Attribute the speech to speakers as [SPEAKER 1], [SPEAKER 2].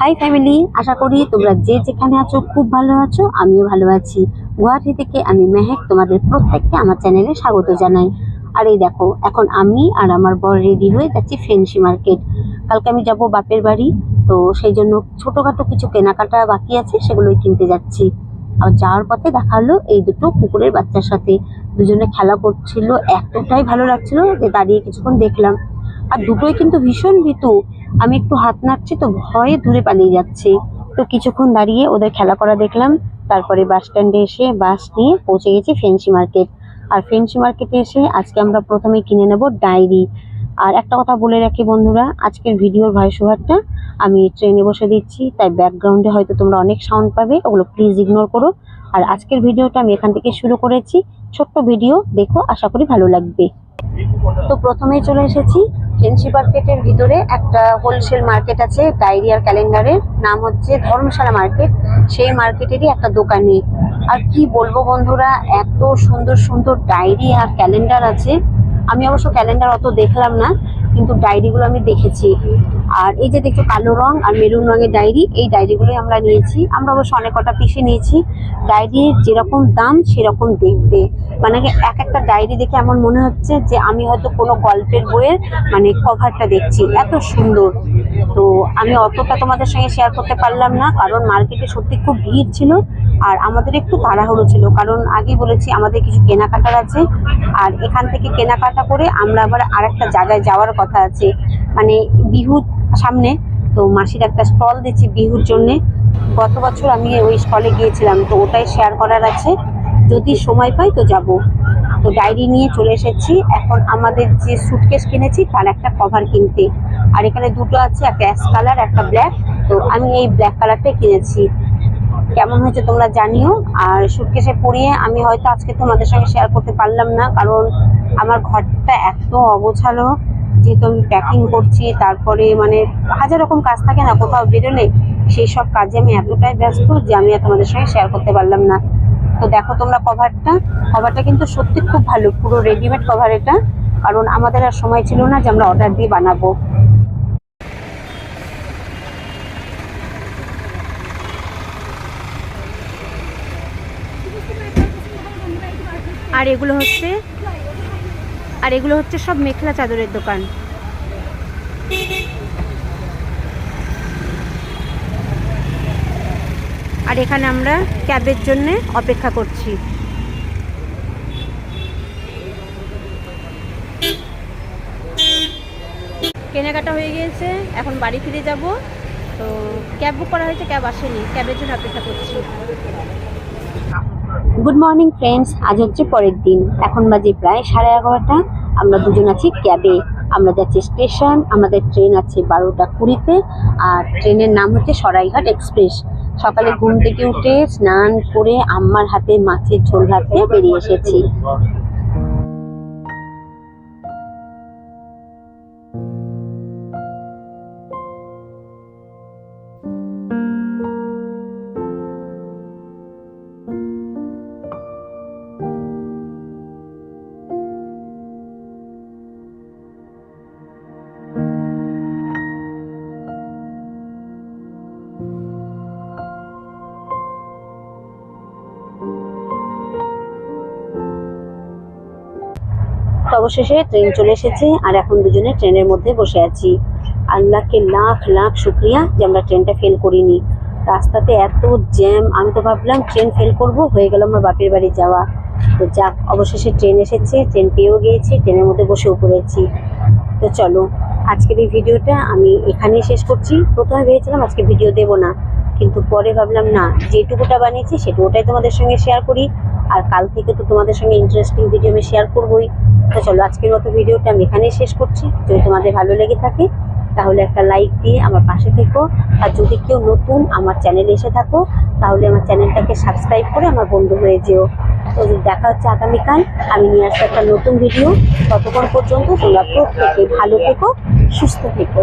[SPEAKER 1] High family আশা করি তোমরা যে যেখানে আছো খুব ভালো আছো, আমিও ভালো আছি। গুয়াহাটি থেকে আমি মেহেক তোমাদের প্রত্যেককে আমার চ্যানেলে স্বাগত জানাই। আর এই দেখো, এখন আমি আর আমার বর রেডি হয়ে যাচ্ছি ফেন্সি মার্কেট। কালকে আমি যাব বাপের বাড়ি, তো সেই জন্য ছোটোখাটো কিছু কেনাকাটা বাকি আছে, সেগুলোই কিনতে যাচ্ছি। আর যাওয়ার পথে দেখা হলো এই দুটো কুকুরের বাচ্চার সাথে। দুজনে খেলা করছিল, এতটাই ভালো লাগছিল যে দাঁড়িয়ে কিছুক্ষণ দেখলাম। আর দুটোই কিন্তু ভীষণ ভীতু। আমি একটু হাত নাড়ছি তো ভয়ে দূরে পালিয়ে যাচ্ছে। তো কিছুক্ষণ দাঁড়িয়ে ওদের খেলা করা দেখলাম। তারপরে বাস স্ট্যান্ডে এসে বাস নিয়ে পৌঁছে গেছি ফেন্সি মার্কেট আর ফেন্সি মার্কেটে এসে আজকে আমরা প্রথমে কিনে নেব ডায়েরি। আর একটা কথা বলে রাখি বন্ধুরা, আজকের ভিডিওর ভয়েস ওভারটা আমি ট্রেনে বসে দিচ্ছি, তাই ব্যাকগ্রাউন্ডে হয়তো তোমরা অনেক সাউন্ড পাবে, ওগুলো প্লিজ ইগনোর করো। আর আজকের ভিডিওটা আমি এখান থেকে শুরু করেছি। ছোট্ট ভিডিও, দেখো, আশা করি ভালো লাগবে। তো প্রথমেই চলে এসেছি ফেন্সি মার্কেটের ভিতরে একটা হোলসেল মার্কেট আছে ডায়েরি আর ক্যালেন্ডারের নাম হচ্ছে ধর্মশালা মার্কেট সেই মার্কেটেরই একটা দোকানে। আর কি বলব বন্ধুরা, এত সুন্দর সুন্দর ডায়েরি আর ক্যালেন্ডার আছে। আমি অবশ্য ক্যালেন্ডার অত দেখলাম না, কিন্তু ডায়েরিগুলো আমি দেখেছি। আর এই যে দেখছ কালো রং আর মেরুন রঙের ডায়েরি, এই ডায়েরিগুলোই আমরা নিয়েছি। আমরা অবশ্য অনেক কটা পিসে নিয়েছি। ডায়েরির যেরকম দাম, সেরকম দেখতে মানে এক একটা ডায়েরি দেখে এমন মনে হচ্ছে যে আমি হয়তো কোনো গল্পের বইয়ের মানে কভারটা দেখছি। এত সুন্দর। তো আমি অতটা তোমাদের সঙ্গে শেয়ার করতে পারলাম না, কারণ মার্কেটে সত্যি খুব ভিড় ছিল আর আমাদের একটু তাড়াহুড়ো ছিল। কারণ আগে বলেছি, আমাদের কিছু কেনাকাটার আছে। আর এখান থেকে কেনাকাটা করে আমরা আবার আরেকটা জায়গায় যাওয়ার কথা আছে। মানে বিহু সামনে। তো মাসির একটা স্টল দিচ্ছি বিহুর জন্যে। গত বছর আমি ওই স্টলে গিয়েছিলাম, তো ওটাই শেয়ার করার আছে। যদি সময় পাই তো যাব। তো ডায়েরি নিয়ে চলে এসেছি। এখন আমাদের যে সুটকেস কিনেছি তার একটা কভার কিনতে। আর এখানে দুটো আছে, একটা অ্যাশ কালার একটা ব্ল্যাক তো আমি এই ব্ল্যাক কালারটাই কিনেছি। কেমন হয়েছে তোমরা জানিও। আর সুটকেসে পরিয়ে আমি হয়তো আজকে তোমাদের সঙ্গে শেয়ার করতে পারলাম না, কারণ আমার ঘরটা এত অগোছালো। যেহেতু আমি প্যাকিং করছি, তারপরে মানে হাজার রকম কাজ থাকে না, কোথাও বেরোলে সেই সব কাজে আমি এতটাই ব্যস্ত যে আমি আর তোমাদের সঙ্গে শেয়ার করতে পারলাম না। তো দেখো তোমরা কভারটা কভারটা কিন্তু সত্যি খুব ভালো, পুরো রেডিমেড কভার এটা। কারণ আমাদের আর সময় ছিল না যে আমরা অর্ডার দিয়ে বানাবো। আর এগুলো হচ্ছে আর এগুলো হচ্ছে সব মেখলা চাদরের দোকান। আর এখানে আমরা ক্যাবের জন্য অপেক্ষা করছি। কেনাকাটা হয়ে গিয়েছে, এখন বাড়ি ফিরে যাব। তো ক্যাব বুক করা হয়েছে, ক্যাব আসেনি। ক্যাবের জন্য অপেক্ষা করছি। গুড মর্নিং ফ্রেন্ডস আজ হচ্ছে পরের দিন। এখন বাজে প্রায় সাড়ে এগারোটা। আমরা দুজন আছি ক্যাবে। আমরা যাচ্ছি স্টেশন। আমাদের ট্রেন আছে বারোটা কুড়িতে। আর ট্রেনের নাম হচ্ছে সরাইঘাট এক্সপ্রেস। সকালে ঘুম থেকে উঠে স্নান করে আম্মার হাতে মাছের ঝোল ভাতে বেরিয়ে এসেছি। তো অবশেষে ট্রেন চলে এসেছে, আর এখন দুজনে ট্রেনের মধ্যে বসে আছি। আল্লাহকে লাখ লাখ শুক্রিয়া যে আমরা ট্রেনটা ফেল করিনি। রাস্তাতে এত জ্যাম আমি তো ভাবলাম ট্রেন ফেল করব, হয়ে গেল আমার বাপের বাড়ি যাওয়া। তো যাক, অবশেষে ট্রেন এসেছে, ট্রেন পেয়েও গিয়েছি, ট্রেনের মধ্যে বসেও পড়েছি তো চলো, আজকের এই ভিডিওটা আমি এখানেই শেষ করছি। প্রথমে ভেবেছিলাম আজকে ভিডিও দেব না, কিন্তু পরে ভাবলাম না, যেটুকুটা বানিয়েছি সেটুকুটাই তোমাদের সঙ্গে শেয়ার করি। আর কাল থেকে তো তোমাদের সঙ্গে ইন্টারেস্টিং ভিডিও আমি শেয়ার করবোই। তো চলো, আজকের মতো ভিডিওটা আমি এখানেই শেষ করছি। যদি তোমাদের ভালো লেগে থাকে, তাহলে একটা লাইক দিয়ে আমার পাশে থেকো। আর যদি কেউ নতুন আমার চ্যানেলে এসে থাকো, তাহলে আমার চ্যানেলটাকে সাবস্ক্রাইব করে আমার বন্ধু হয়ে যেও। তো দেখা হচ্ছে আগামীকাল। আমি নিয়ে আসব একটা নতুন ভিডিও ততক্ষণ পর্যন্ত তোমরা প্রত্যেকে ভালো থেকো, সুস্থ থেকো।